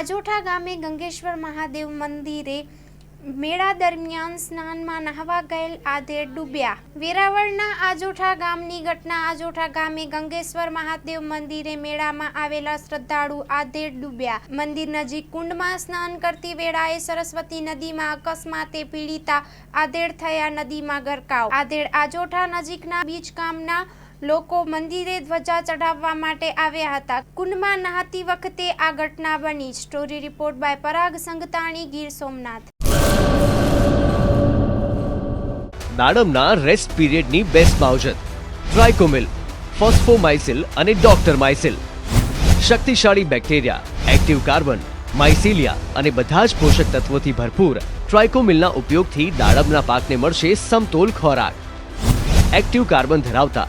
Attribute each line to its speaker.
Speaker 1: આજોઠા ગામે ગંગેશ્વર મહાદેવ મંદિરે મેળા દરમિયાન સ્નાનમાં નહાવા ગયેલ આધેર ડૂબ્યા. વેરાવળના આજોઠા ગામની ઘટના આજોઠા ગામે ગંગેશ્વર મહાદેવ મંદિરે મેળામાં આવેલા શ્રદ્ધાળુ આધેર ડૂબ્યા. મંદિર નજીક કુંડમાં સ્નાન કરતી વેળાએ સરસ્વતી નદીમાં અકસ્માતે પીડિતા આધેડ થયા નદીમાં ગરકાવ. આધેડ આજોઠા નજીકના બીચ ગામના લોકો મંદિરે ધ્વજા ચઢાવવા માટે આવ્યા હતા. કુંડમાં નહાતી વખતે આ ઘટના બની. Story report by Parag Sangtani, Gir Somnath.
Speaker 2: દાડમના rest પીરિયડની બેસ્ટ માવજત ટ્રાયકોમિલ ફોસ્ફોમાઇસિલ અને ડોક્ટર માઇસિલ શક્તિશાળી બેક્ટેરિયા, એક્ટિવ કાર્બન, માઇસિલિયા અને બધા જ પોષક તત્વોથી ભરપૂર ટ્રાયકોમિલના ઉપયોગથી દાડમના પાકને મળશે સમતોલ ખોરાક. એક્ટિવ કાર્બન ધરાવતા